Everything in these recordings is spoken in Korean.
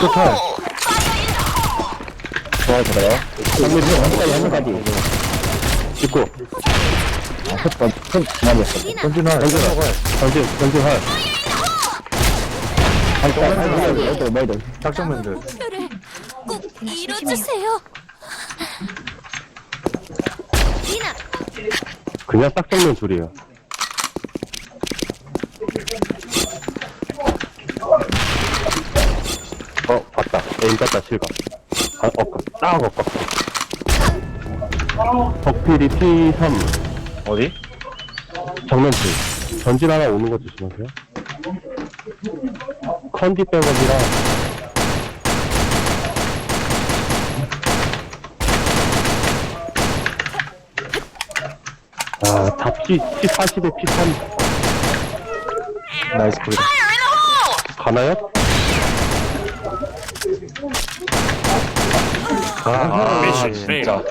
토탈. 좋아요, 좋아요. 한미리 한까지, 한까지. 찍고. 아, 첫 번, 첫, 그만이었어. 전진 활, 전진 활. 전진, 전진 활. 한 번, 한 번, 뭐든, 뭐든. 작정면들. 목표를 꼭 이뤄주세요. 리나, 그냥 딱 정면 둘이에요. 어, 봤다. 에임 땄다, 실각. 아, 어, 딱 엇각. 덕필이 P3. 어디? 정면 둘. 전진 하나 오는 거 조심하세요. 컨디 백업이랑. 아, 잡지 P40에 P3. 나이스 콜. 가나요? Mission failed.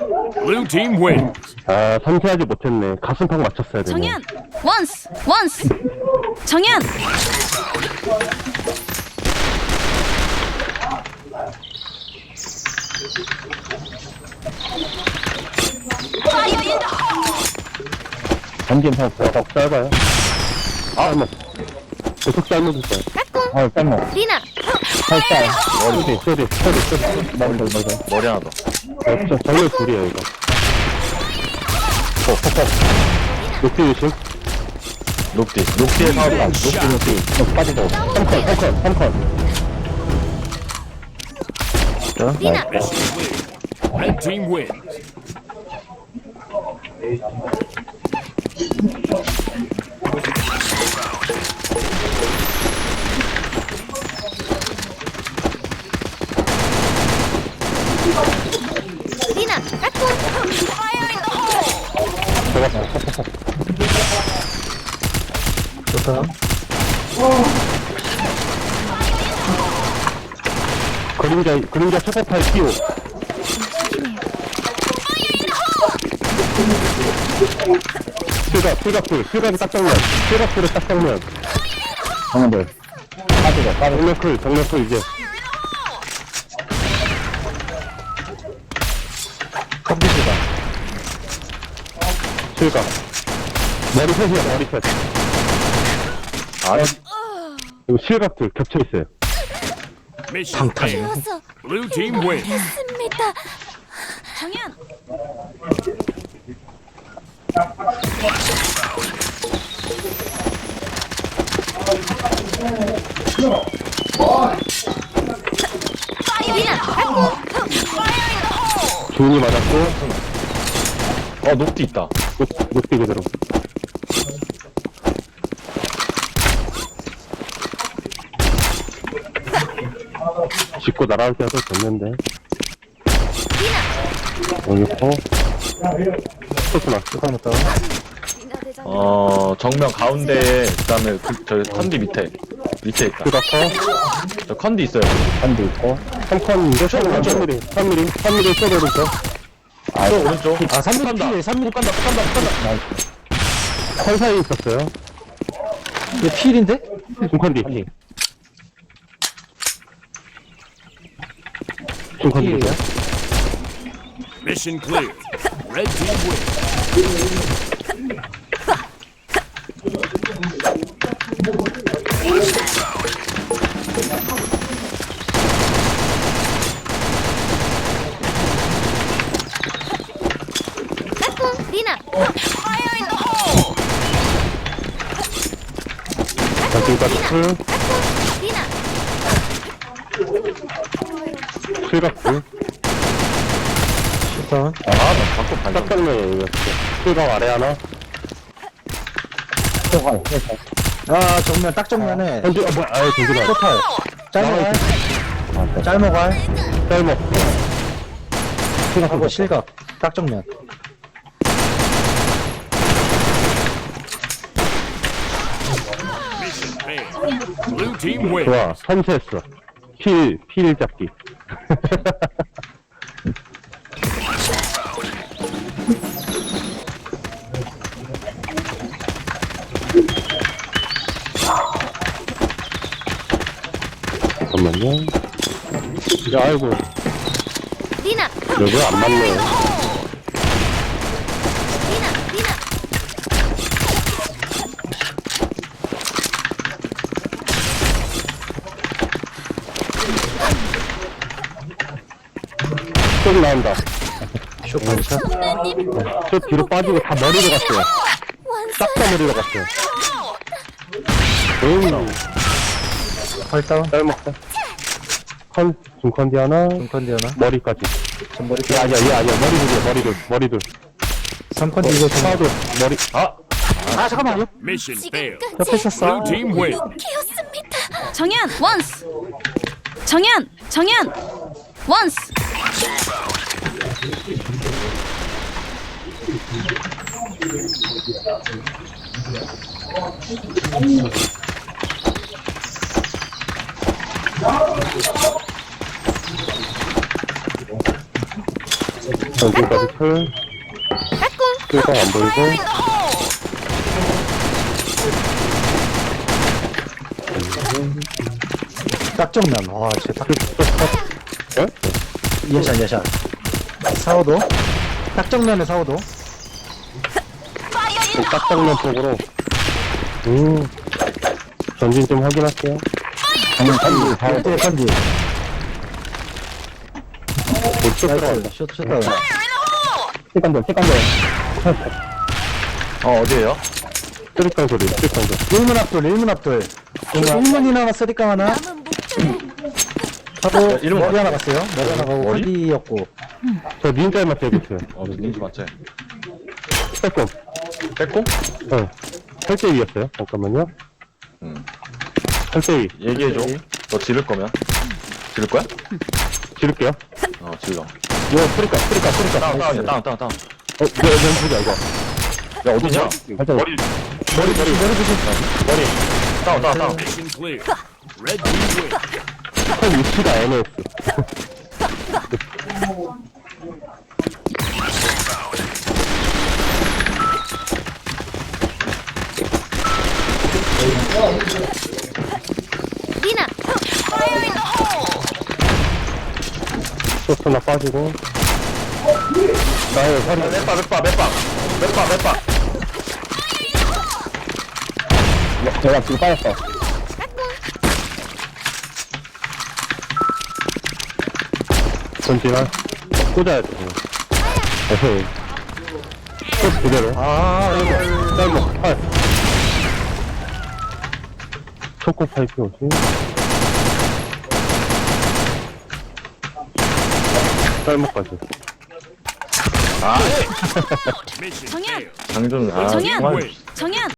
Blue team wins. 아, 상세하지 못했네. 가슴팍 맞췄어야 되네. 정연, 원스, 원스. 정연, 전진상 벽 짧아요. 아, 뭐. 계속 짧아졌어요. 아, 짧아. 리나, 살짝. 머리, 소리, 소리, 소리. 머리, 머리, 머리. 머리 하나 더. 저 정말 둘이에요, 이거. 어, 퍽퍽. 녹디 조심. 녹디. 녹디에 사업가. 녹디, 녹디. 어, 빠지고. 3컷, 3컷, 3컷. 리나, Mission clear. Red team wins. 리나, 까꿍. 잡았어, 퍽퍽. 좋다. 그림자, 그림자 초코파이 피오. 실각, 실각풀, 실각이 딱 정면. 실각풀에 딱 정면. 정면들. 빠지고, 빠지고. 정면풀, 정면풀 이제. 컴퓨터다. 실각. 머리 셋이야, 머리 셋. 아, 이거 실각들 겹쳐 있어요. Mission failed. 좋아서 Blue team wins. 했습니다. 정연, 주인이 맞았고, 어, 녹디 있다. 녹, 녹디 그대로. 짚고 날아올 때도 됐는데. 있고. 스토스나, 스토스나. 어, 정면 가운데에, 그 다음에, 그, 저, 컨디 밑에. 밑에 있다. 그다고 저 컨디 있어요. 한도 있고. 3컨인데, 3mm, 3mm, 3mm 쏘려 있어. 아, 저 오른쪽. 아, 3mm 피해, 3mm 깐다, 깐다, 깐다. 컨 사이에 있었어요. 얘 필인데? 중컨디. 중컨디. 필이에요? Mission clear. Red team wins. 까꿍. 리나, 지금까지 풀, 리나, 실각 풀. 일단 아, 나 바꿔 발견. 짝짝면이에요, 이거. 실각 아래 하나. 아 정면 딱 정면에 현지, 어, 뭐야, 아유, 저기다. 토탈 짤모갈 짤모갈 짤먹. 하고 실각 딱 정면 Mission failed. Blue team wins. 좋아, 선수했어. 필, 필 잡기. 잠깐만요. 야, 아이고. 리나 여기 안 맞네. 리나 리나 저기 나온다. 쇼판차. 선배님 저 뒤로 빠지고 다 머리로 갔어요. 완성 싹 다 머리로 갔어요. 음, 활다운. 짤 먹다. 컨, 중컨디 하나, 중컨디 하나. 머리까지. 전머리. 얘 아니야, 얘 아니야. 머리 둘이야, 머리 둘, 머리 둘. 3컨디 이거 좀. 하나도, 머리. 아! 아, 잠깐만요. Mission failed. 옆에 쳤어. Blue team win. 정현 원스 정현 정현 원스 풀. 까꿍 풀강 안 보이고. 딱 정면. 와, 쟤 딱. 어? 예샷, 예샷. 사오도. 딱 정면에 사오도. 딱딱면 쪽으로. 음. 전진 좀 확인할게요. 전진, 전진, 나이스. 들어간다. 쇼, 쇼 다운. 세컨드, 세컨드. 어, 어디에요? 쓰리깡 소리, 쓰리깡 소리. 일문 앞돌, 일문 앞돌. 일문이 나와 쓰리깡 하나. 남은 목표는 하고, 일문 머리 하나 갔어요. 머리 하나 가고, 머리? 컨디였고. 저 니은자만 빼고 있어요. 어, 민지 맞지? 빼꼼. 뺐고? 어. 설대 위였어요. 잠깐만요. 응. 설대 위. 얘기해줘. 너 지를 거면. 지를 거야? 지를게요. 어, 질러. 이거 쓰리깡, 쓰리깡, 쓰리깡. 다운, 다운, 다운, 다운, 다운. 어, 내, 내 보자, 이거. 야, 어디냐? 살짝, 머리, 머리, 머리, 머리 조심. 머리. 다운, 다운, 다운. Mission clear. Red team win. 현 위치가. 리나 소스나 빠지고. 나의 허리. 몇 바, 몇 바, 몇 바. 몇 바, 몇 바. 내가 지금 빠졌어. 전진아. 꽂아야 돼. 에헤이. 꽂 그대로. 아, 이거. 짧고, 팔. 초코 파이프 오시. 쌀목까지. 아, 정현. 장준, 아, 정현 win. 정현